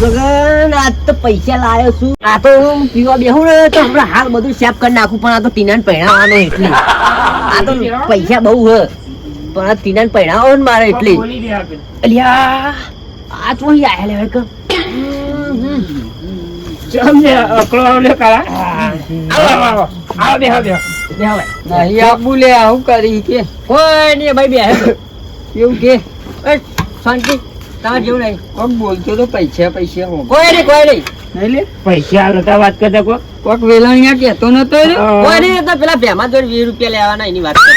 ગગન આજ તો પૈસા લાયો છું. આ તો હું પીવા બેહું ને તો હમણાં હાલ બધું સેફ કરી નાખું પણ આ તો ટીનાને પહેણાવવાનો એટલે. આ તો પૈસા બહુ હ પણ આ ટીનાને પહેણાવો ને મારે એટલે. અલ્યા આ તો અહીં આયા લે કે નહીં આપવું લે આવું કરી કે? ભાઈ બે એવું કે? એ, શાંતિ. તમારે જેવું નહીં. કોક બોલતો તો પૈસા પૈસા હો કોઈ નહીં કોઈ નહીં. નહીં પૈસા નતા વાત કરતા કોઈ કોક વેલણિયા કહેતો નતો રે કોઈ નહીં એ તો પેલા ભેમા જોડે વીસ રૂપિયા લેવાના એની વાત કરતો.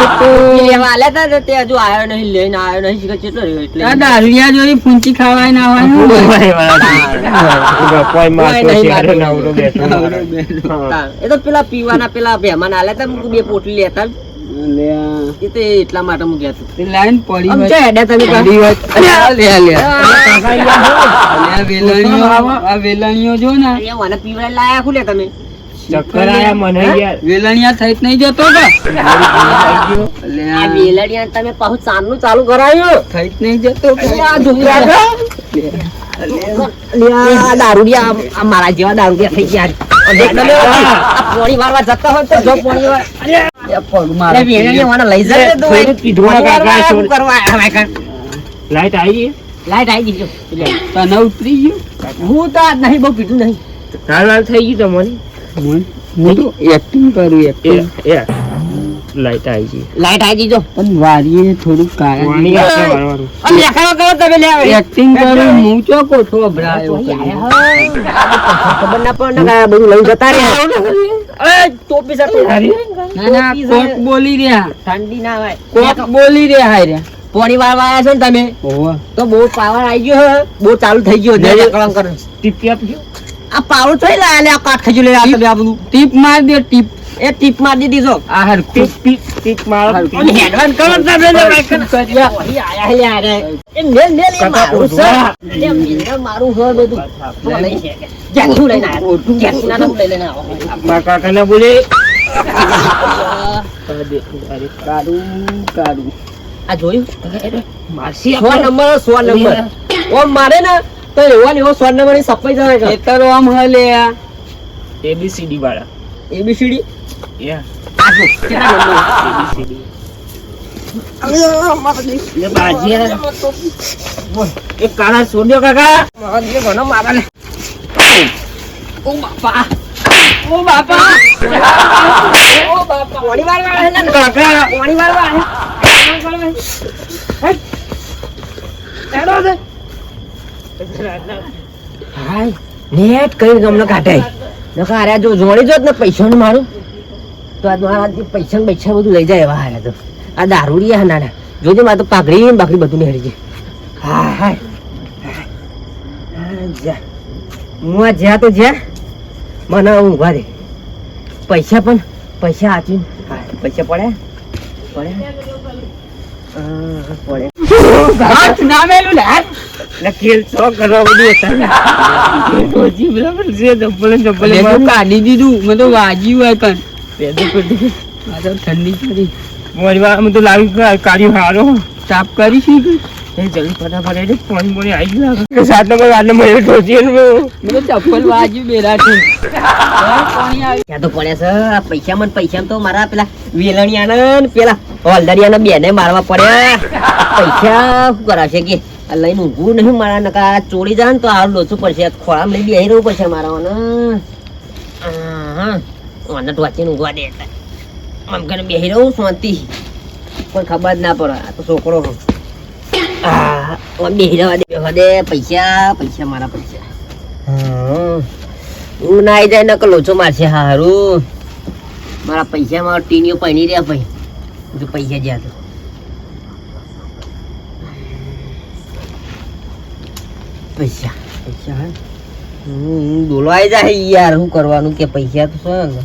એ તો એ લેવા આલ્યા તા તે હજુ આવ્યો નહીં લઈને આવ્યો નહીં શીખર કેટલો રહ્યો એટલે. આ દારૂડિયા જોઈ ફૂંચી ખાવાય ના આવવાનું કોઈ મારતો નવરો બેઠો એ તો પેલા પીવાના પેલા ભેમાના આલ્યા તા બે પોટલી લેતા. એ તો એટલા માટે મૂક્યા તું લાઈન પડી આમ હોય. છે તમે? પડી હોય. લે લે આ, આ વેલણીઓ આ વેલણીઓ જો ને. એ મને પીવડાવી લાયા ખુલે તમે. ચક્કર આયા મને યાર વેલણિયા થઈ નહીં જતો કે આ આ તમે પાછું ચાંદનું ચાલુ કરાયું થઈ જ નહીં જતો આ દારૂડિયા મારા જેવા દારૂડિયા થઈ ગયા પોણી જતા હોય તો જો પોણી? લાઈટ આવી લાઈટ આવી ગઈ જો. તને ઉતરી ગયું? હું તો આજ નહીં બહુ પીધું નહીં. હાલ વાર થઈ ગયું તમને હું હું તો એક્ટિંગ કરું એક્ટિંગ એ. લાઈટ આવી ગઈ. લાઈટ આવી ગઈ જો. પણ વારીએ થોડું કારણ આપે વાળવાનું. અને દેખાડો કરો તમે લે. એક્ટિંગ કરો હું ચો કોઠો ભરાયો ખબર ના પડે ના બધું લઈ જતા રહ્યા. એ ટોપી સાથે ના ના કોક બોલી રહ્યા. ઠંડી ના હોય. કોક બોલી રહ્યા હાર્યા પોણી વાળવા આવ્યા છો ને તમે? તો બહુ પાવર આવી ગયો બહુ ચાલુ થઈ ગયો કરે. ટીપી આપજો. આ પાવર થઈ લા લે આ કાટ ખજૂર લઈ આ આ બધું. ટીપ માર દે ટીપ. એ ટીપ માર દીધી છો આ હર ટીપ ટીપ ટીપ માર. અને હેડવાન કરો ને રે આયા હે યાર. એ મેલ મેલ મારું સર. ઊભા. લે મારું હે બધું. તો. હું લઈને આવ્યો. જ્યાં ના લઈને આવો. મારા કાકાને બોલે. કાઢું કાઢું આ જોયું માસી સો નંબર સો નંબર. ઓમ મારે ને તો એવો ને એવો સો નંબરની જાય કે ખેતરો આમ હલે એબીસીડી વાળા. એબીસીડી યા આ જો કેટલા નંબર એબીસીડી લે બાજી એક કાળા સોડ્યો કાકા જે ઘણો મારા ને ઓ બાપા ઓ બાપા ઓ બાપા પાણી વાળવા આવે ને કાકા પાણી વાળવા આવે હાય નેટ કઈ ગમનો કાઢાય નકા અરે જો જોડી જોત ને પૈસા નું મારું. તો આ મારા પૈસા ને પૈસા બધું લઈ જાય એવા હારે તો આ દારૂડિયા નાના જોજે મારે તો પાઘડી ને બાકડી બધું નીકળી જાય હા હા, હું આ જ્યાં તો જ્યાં મને ઊંઘવા દે પૈસા પણ પૈસા આચી પૈસા પડે પડે હા, હાથ ના લે બધું હતા કાઢી દીધું મેં તો વાજ્યું હોય પણ પૈસા મને પૈસા તો મારા પેલા વેલણિયાને ને પેલા હોલદરિયાને બેને મારવા પડ્યા પૈસા શું કરાશે કે લઈને ઊંઘવું નહીં મારા નકા ચોરી જાય ને તો આ લોચું પડશે ખોળામાં લઈ બેહી રહેવું પડશે મારા મને ટોચીને ઊંઘવા દે આમ કરીને બેસી રહું શાંતિ કોઈ ખબર ના પડે. આ તો છોકરો હું આમ રહેવા દે. બેહવા દે. પૈસા પૈસા મારા પૈસા. હું. ના આવી જાય નકર લોચો મારશે. હારું. મારા પૈસા મારા ટીનીઓ પહેરી રહ્યા ભાઈ. જો પૈસા જ્યાં તો. પૈસા પૈસા. હે હું આવી જાય યાર. શું કરવાનું કે પૈસા તો શું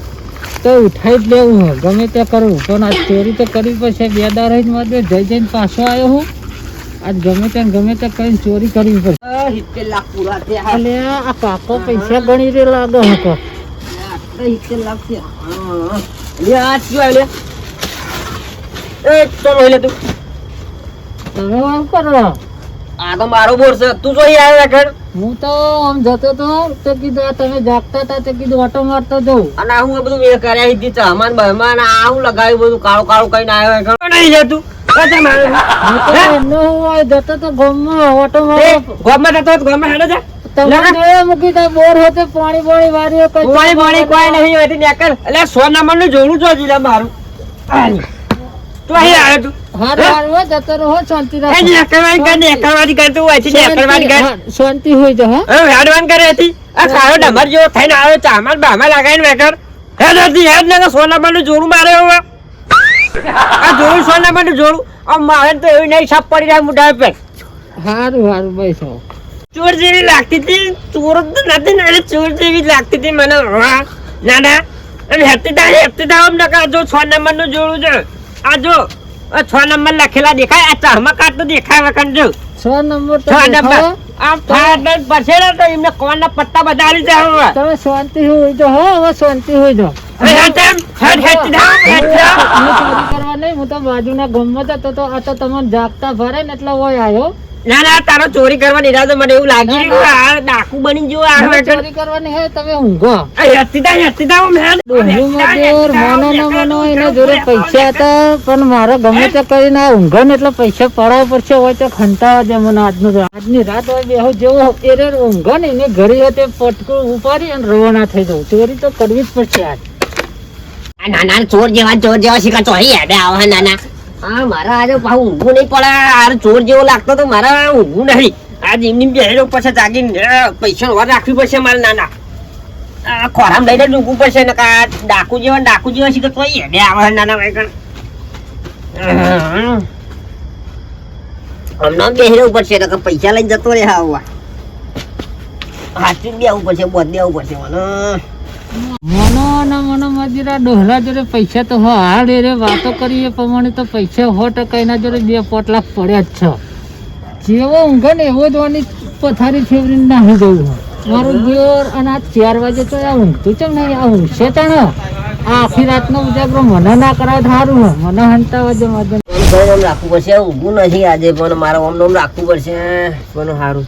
તો ઉઠાઈ જ લેવું હોય ગમે તે કરવું પણ આ ચોરી તો કરવી પડશે. બે દાર જ માટે જઈ જઈને પાછો આવ્યો હું. આજ ગમે તે ગમે તે કરીને ચોરી કરવી પડશે. આ સિત્તેર લાખ પૂરા થયા. એટલે આ કાકો પૈસા ગણી રે લાગે હતો સિત્તેર લાખ થયા લે આ શું લે. એ ચાલ લે તું. તમે એમ કરો. આ તો મારો બોર છે. તું જોઈ આવ્યો હેઠળ હું તો આમ જતો તો તો કીધું આ તમે જાગતા હતા તો કીધું ઓટો મારતો જવું અને હું આ બધું કર્યા હતી ચહમાન બહમાન આ હું લગાવ્યું બધું કાળું કાળું કઈને આવ્યો હેઠળ નહીં જતો. તો ગામમાં ઓટો એ મારતો જતો હતો, હેડો જા. મૂકી તા બોર હોતે પાણી પાણી વાર્યો કઈ પાણી પાણી કોઈ નહીં હોય નેકર એટલે સો નંબરનું જોડું છો જીલા મારું. તું અહીં આવ્યો તું. હાર હાર હો જતો રહો શાંતિ એ રાખો નેકરવાની કર નેકરવાની કર તું હોય છે નેકરવાની કર. હા, શાંતિ હોય તો હેડવાન કરે હતી આ કાળો ડમર જેવો થઈને આવ્યો ચામાર બામા લગાવીને વેકર. હેડ હતી હેડ ને સો નંબર મારે હવે. આ જોડું સો નંબર આમ મારે તો એવી નહીં સાપ પડી જાય મોઢા પર સારું ભાઈ સાહેબ. ચોર જેવી લાગતી હતી. ચોર તો નથી ને ચોર જેવી લાગતી હતી મને. ના ના અને હેતી તા હેતી તા આમ નકા જો છ નંબરનું જોડું છે. આ જો છ નંબર લખેલા દેખાય આ ચહમા કાટ તો દેખાય વખત જો. છ નંબર છ નંબર આમ ફાટ પછી ને તો એમને કોણના પત્તા બધા આવી હવે. તમે શાંતિ હોય તો હો હવે શાંતિ હોય તો હેતી કરવા નહીં હું તો બાજુના ગામમાં જતો તો આ તો તમને જાગતા ભરે ને એટલે હોય આવ્યો. ના ના તારો ચોરી કરવાનો ઈરાદો મને એવું લાગી રહ્યું આ ડાકુ બની ગયો આ ચોરી કરવાની હે તમે ઊંઘો. આ હેતી તા, હેતી તા, આમ હેડ. ડોહલીમાં ન મનો એને જોડે પૈસા હતા પણ મારે ગમે તે કરીને આ ઊંઘો ને એટલે પૈસા પડાવ પડશે હોય તો ખંતાવા દે મને આજનું. આજની રાત હોય બેહો જેવો એરે ઊંઘો ને એને ઘરે તે પટકું ઉપાડી અને રવાના થઈ જવું ચોરી તો કરવી જ પડશે આજ. નાના ચોર જેવા ચોર જેવા શીખા ચોરી હેડે આવે નાના. હા મારા આજે પાછું ઊંઘું નહીં પડે. આર ચોર જેવો લાગતો તો મારા ઊંઘું નહીં. આજ એમની બેહેલો પછી જાગીને પૈસા વાર રાખવી પડશે મારે નાના. આ ખોરામ લઈને જ પડશે ને કા ડાકુ જેવા ડાકુ જેવા છે તો હેડે આવે નાના વાયકણ હમણાં બેહેલું પડશે ને પૈસા લઈને જતો રહે આવવા હાથથી બેવું પડશે બોધ દેવું પડશે મનો. ના મને મજરા, ડોહલા જોડે પૈસા તો હાડ રે વાતો કરીએ, પ્રમાણે તો પૈસા સો ટકા એના જોડે બે પોટલા પડ્યા જ છે. જેવો ઊંઘે ને એવો જ વાની પથારી ફેવરીને નાહી ગયું મારું ગયોર અને આ ચાર વાગે તો આ ઊંઘતું છે ને આ ઊંઘશે તાણ. આખી રાતનો ઉજાગરો મને ના કરાવે સારું મને હંતા વાજે મજે. રાખવું પડશે ઊભું નથી આજે, પણ મારા ઓમ ઓમ રાખવું પડશે. પણ સારું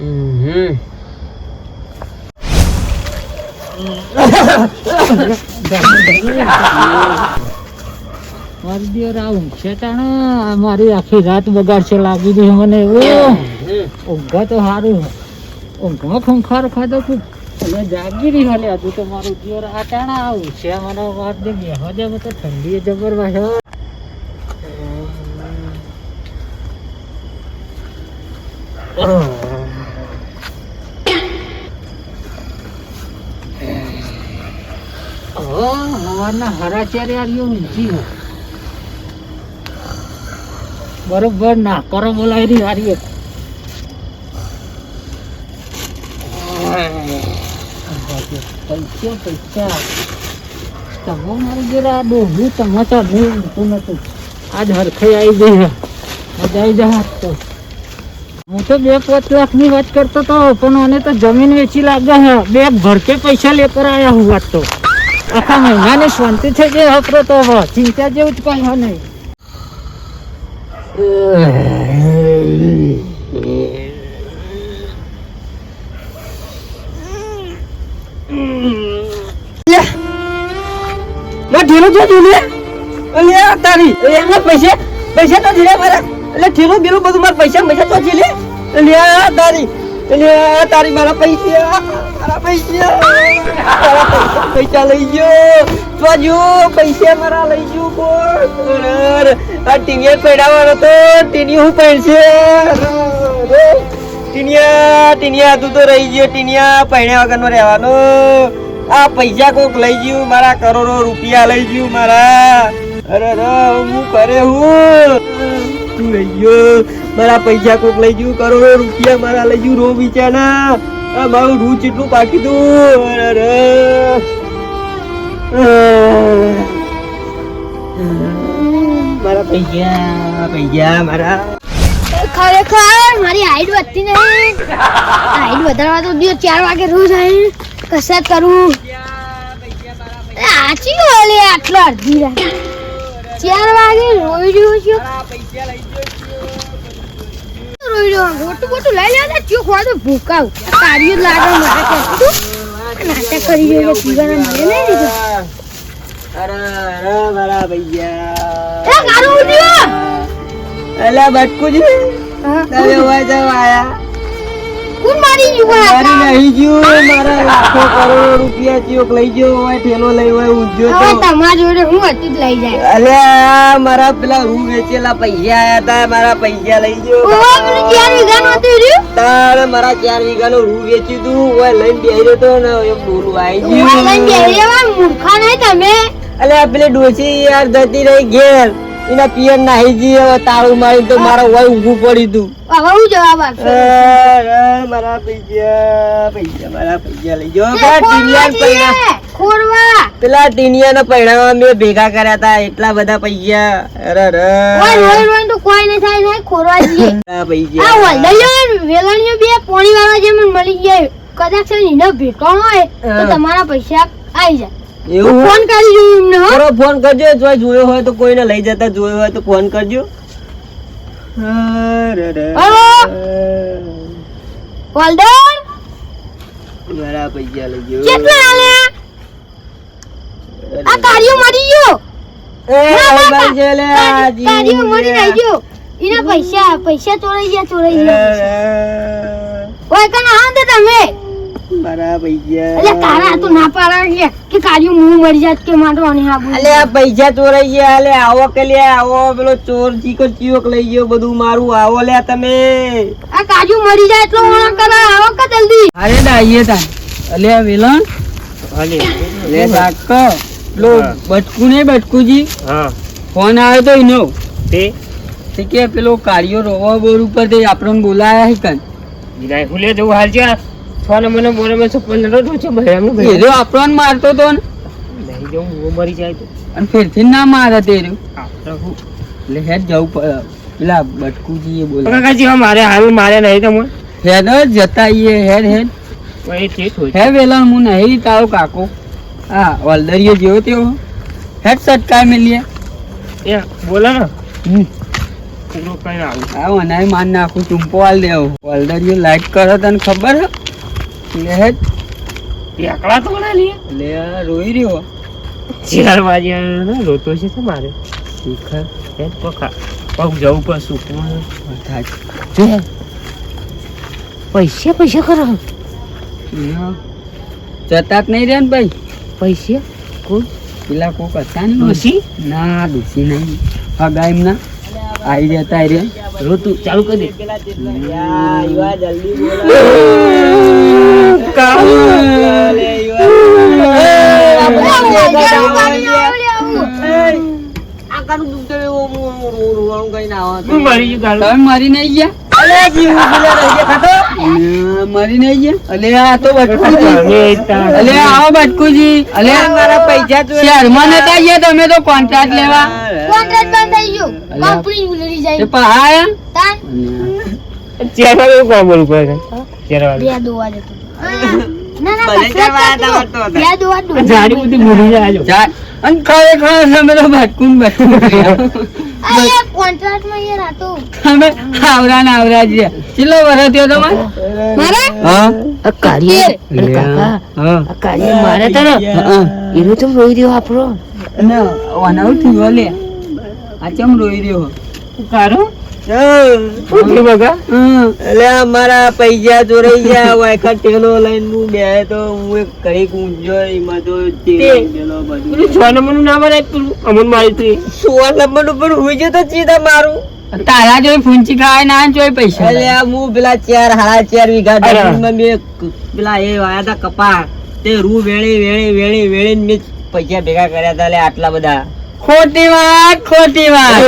હમ. આ ઊંઘશે તાણ આ મારી આખી રાત બગાડશે લાગી ગઈ મને. એવું ઊંઘા તો સારું ઊંઘમાં ખંખાર ખાધો ખૂબ એટલે જાગી રહી હાલે, હજુ તો મારું જીવર આટાણા આવું છે. મને વાત દે બેહવા દે તો ઠંડી જબર વાહે. હવારના હરા ચારે. બરોબર ના કરો બોલાવી રહી હારી પૈસા તમે મારી ડોહલું ટમાટર નહીં નતું આજ હરખે આવી ગઈ મજા આવી જા તો હું તો બે પાંચ લાખની વાત કરતો તો, પણ મને તો જમીન વેચી લાગે હે. બે ભરકે પૈસા લેકર આયા હું વાત તો. આખા મહિનાની શાંતિ થઈ ગઈ એમના પૈસા પૈસા તો ધીરે મારા. એટલે ઢીલું, બીલું બધું મારા પૈસા પૈસા તો ઢીલે. લે તારી. એટલે તારી મારા પૈસા મારા પૈસા પૈસા લઈ ગયો તો જો પૈસા મારા લઈ ગયો અરે, આ ટીનિયા પડાવવાનો તો ટીની હું અરે, ટીનિયા ટીનિયા તું તો રહી ગયો ટીનિયા પહેણ્યા વગરનો રહેવાનો આ પૈસા કોક લઈ ગયું મારા કરોડો રૂપિયા લઈ ગયું મારા અરે હું કરે હું બધું લઈ મારા પૈસા કોક લઈ ગયું. કરોડો રૂપિયા મારા લઈ ગયું રો બિચારા આ મારું રૂ ચેટલું બાકી તું મારા પૈસા પૈસા મારા. ખરેખર મારી હાઈટ વધતી નહીં. હાઈટ વધારવા તો દિવસ ચાર વાગે રોજ આવી કસરત કરું. આચી વાલે આટલો અડધી રાત. ચાર વાગે રોઈ રહ્યું છું. લઈ લેવા ચો ખોવા તો ભૂકાવ. તારીઓ લાગે મારે નાટક કરી રહ્યો પીવાના મળે નહીં દીધું અરે અરે મારા પૈસા એ ગારું ઉડ્યો બટકુજી. તમે હોય તો આયા. કોણ મારી ગયું મારી? નહીં ગયું મારા લાખો કરોડો રૂપિયા ચિયોક લઈ ગયો હોય ઠેલો લઈ હોય હવે તો. તમારા જોડે હું હતી જ લઈ જાય. અલ્યા મારા પેલા રૂ વેચેલા પૈસા આયા તા મારા પૈસા લઈ ગયો. ઓ પેલું ચાર વીઘાનું હતું રહ્યું? તારે મારા ચાર વીઘાનું રૂ વેચ્યું તું હોય લઈને બેહી તો ને એ બોલું આવી ઉવા લઈને ગયું બેહી મૂર્ખા નહીં તમે. અલ્યા પેલી ડોસી યાર જતી રહી ઘેર. એના પિયર નાહી ગઈ હવે તાળું મારી તો મારા હોય ઊભું પડી તું હવે હું જવાબ આપશે? મારા પૈસા પૈસા મારા પૈસા લઈ જો પેલા ટીનિયા પૈણા ખોરવા. પેલા ટીનિયાના પૈણા મે ભેગા કર્યા હતા એટલા બધા પૈસા. અરે રે ઓય રોઈ રોઈને તો કોઈ ને થાય નહીં ખોરવા જઈએ. આ આ પૈસા વલદૈયો વેલણીઓ બે પોણી વાળા જે મને મળી ગયા કદાચ ને એને ભેટો હોય તો તમારા પૈસા આવી જાય. એવું? ફોન કરી જોઉં એમને કરો ફોન કરજો. જો જોયો હોય તો કોઈને લઈ જતા જોયો હોય તો ફોન કરજો. અરે. મારા પૈસા લઈ ગયો. કેટલા આલે? આ કાર્યો મરી ગયો. એ, ભાઈ જે લે, આજી કાર્યો મરી ગયો. એના પૈસા પૈસા ચોરાઈ ગયા ચોરાઈ ગયા. ઓય કના હા તો તમે? મારા તારા તો ના પાડા કે કે કાર્યો હું મરી જાત કે માટો અને હા અલે આ પૈસા ચોરાઈ ગયા અલે આવો કે લે આવો પેલો ચોર ચીકો ચીવક લઈ ગયો બધું મારું આવો લે તમે. આ કાજુ મરી જાય એટલો ઓળખ કરા આવો કે જલ્દી? અરે દાઈએ તા. અલે આ વેલણ? લે સાક પેલો બટકુ ને બટકુજી? હા. ફોન આવ્યો તો એનો. તે? તે કે પેલો કાર્યો રોવા બોર ઉપર તે આપણને બોલાયા હે કન. જવું હાલ છે છ મને બોલે મેં છપ્પન નંબર છે ભાઈ એમનું ભાઈ રહ્યો આપણને મારતો તો ને? નહીં જો હું મરી જાય તો. અને ફેરથી ના મારે તે રહ્યો આપણે હું એટલે હેડ જવું પેલા બટકુજી એ બોલે. કાકાજી મારે હાલ મારે નહીં તમે હેડ જતા આઈએ હેડ હેડ હે વેલા હું નહીં તારો કાકો. હા વલદરિયો જેવો તેવો. હેડ સટકા મેલીએ એ બોલે ને. હમ. પૂરો કઈ આવું. હા મને માન નાખું ચૂંપો હાલ દેવો. વલદરિયો લાઈક કરો તને ખબર હે? એટલે પેકડા તો ના એટલે આ રોઈ રહ્યો. ચાર વાગે ને રોતો છે તો મારે? શીખર એ તો પગ જવું પણ સૂકવું થાય પૈસે પૈસા કરો. હા. જતા જ નહીં રહ્યા ને ભાઈ? પૈસે? કોઈ? પેલા કોક હતા ને? ડોસી ના ડોસી નહીં. હગા એમના. આઈ જતા આવી રહ્યા. રોતું ચાલુ કરી દે. યા, યુવા જલ્દી બોલો. તો હું- હું- હું તો. હું મરી નહીં ગયા મરી નહીં ગયા અલે આ તો બટકુજી અલે આવો બટકુજી અલે મારા પૈસા ચોરી શહેરમાં નતા ગયા તમે તો કોન્ટ્રાક્ટ લેવા. કોન્ટ્રાક્ટ બંધ થઈ ગયો. કંપની ઉલરી જાય. પણ આયા તાન ચાર વાગે એવું કામ બોલવું પડે ચાર બે દોવા જતો ના ના ને ને મારે? તેર. ને. એનો તો રોઈ રહ્યો આપણો. અને વાનાવું થયું લે. આ ચમ રોઈ રહ્યો? કારો. એટલે અમારા પૈસા ચોરાઈ ગયા. વાયખા ટેલો લઈને હું બે તો હું એક કંઈક ઊંઝો એમાં તો તેલ બધું. છ નંબરનું નામ આપ્યું પેલું અમન મારી તું નંબર તારા જોઈ ફૂંચી ખાય ના જોઈ પૈસા એટલે હું પેલા ચાર હાડા ચાર વીઘા. મેં પેલા એ વાયા હતા કપા તે રૂ વેળે વેળે વેળે વેળે મેં પૈસા ભેગા કર્યા હતા એટલે આટલા બધા. ખોટી વાત ખોટી વાત.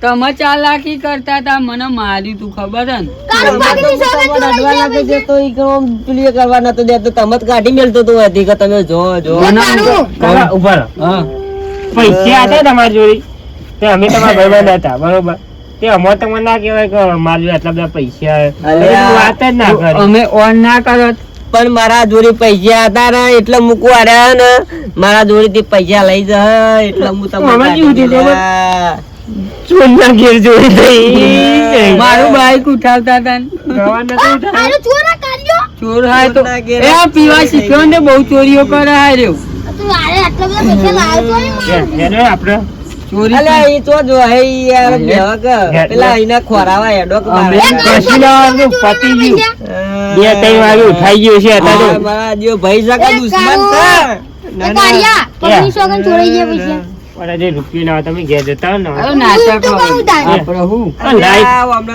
તમે ચાલાકી કરતા હતા મને માર્યું તું ખબર હે. તો કરો પેલું કરવા નતો દેતો તમે જ કાઢી મેલતો તો હતી કે તમે જો ઊભા પૈસા હતા તમારી જોડે. તે અમે તમારા ભાઈબંધ હતા બરોબર. તે અમારે તમને ના કહેવાય કે મારી આટલા બધા પૈસા વાત જ ના કરી. અમે ઓન ના કરત પણ મારા જોડે પૈસા હતા ને એટલે મૂકવા રહ્યા ને મારા જોડે થી પૈસા લઈ જા એટલે હું તમને. ચોરના ઘેર જોડે થઈ મારું બાઈક ઉઠાવતા હતા ચોરા હાય તો એ પીવા શીખ્યો ને બહુ ચોરીઓ કરે હાર્યો આપણે ચોરી અલ્યા ઈ તો જો હે યાર બેહવા કે હેડ. પેલા એના ખોરાવા હેડો કે વાંધો, પતી ગયું. બે ત્રણ વાગે ઉઠાઈ ગયો છે અત્યારે મારા જેવો ભાઈ સગા એ દુશ્મન ગયા પૈસા. પણ રૂપિયો ના તમે ઘેર જતા ને.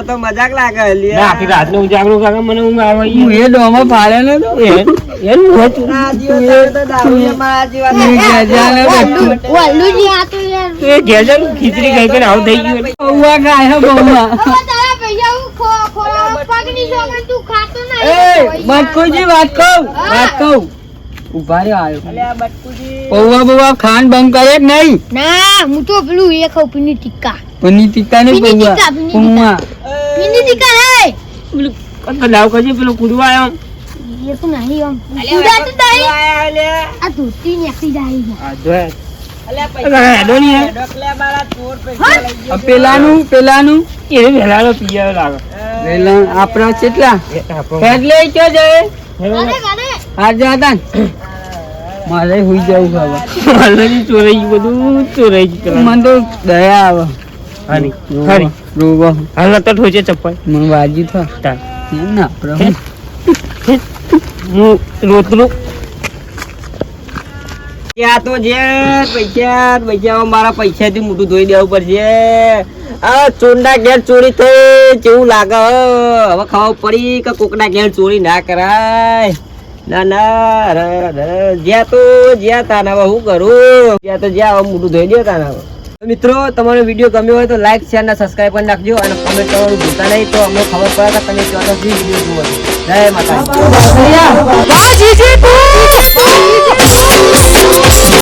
તું મજાક લાગે અલ્યા. ના, આખી રાતનું કાકા મને ઊંઘ આવે હું એ ડોમો ફાળે ને તો એ- ખીચડી ખાઈ ખાઈને આવું થઈ ગયું. વાત કહું વાત કહું. ઊભા રહ્યો આવ્યો બટકુજી. પૌવા બૌવા ખાન બંધ કરે નહીં? ના હું તો પેલું એ ખાઉં પીની ટીકા. પીની ટીકા ને પૌવા? પૌવા પીની ટીકા. હે પેલું કંઈક લાવ કરજે પેલું કુડવા આવ્યો એ તો નહીં આમ. અલ્યા, તો નહીં. આયા, આ ધોતી નેખી જાય આ છે. પેલાનું પેલાનું એ વહેલાનો પીયા લાગે. આપણા કેટલા? એટલે ક્યાં જાય. આજે મારે હુઈ જવું હવે. મારે ચોરાઈ ગયું બધું ચોરાઈ ગયું મને તો દયા આવે. હારી, હારી. રોવા. હાલ તો ઠોચે ચપ્પલ. મને વાજી થા. તાર. ના પ્રભુ હું? રોતરું ત્યાં તો જે પૈસા પૈસા મારા પૈસાથી મોટું ધોઈ દેવું પડશે. આ ચોરના ઘેર ચોરી થઈ. કેવું લાગે? હવે ખબર પડી કે કોકના ઘેર ચોરી ના કરાય. ના ના જ્યાં તો જ્યાં તાના હવે હું કરું? જ્યાં તો જ્યાં હવે મોટું ધોઈ દો તાના મિત્રો તમારો વીડિયો ગમ્યો હોય તો લાઈક શેર અને સબસ્ક્રાઈબ પણ નાખજો અને કોમેન્ટ કરવાનું ભૂલતા નહીં. તો અમને ખબર પડે કે તમે ચોક્કસથી વીડિયો જુઓ જય માતા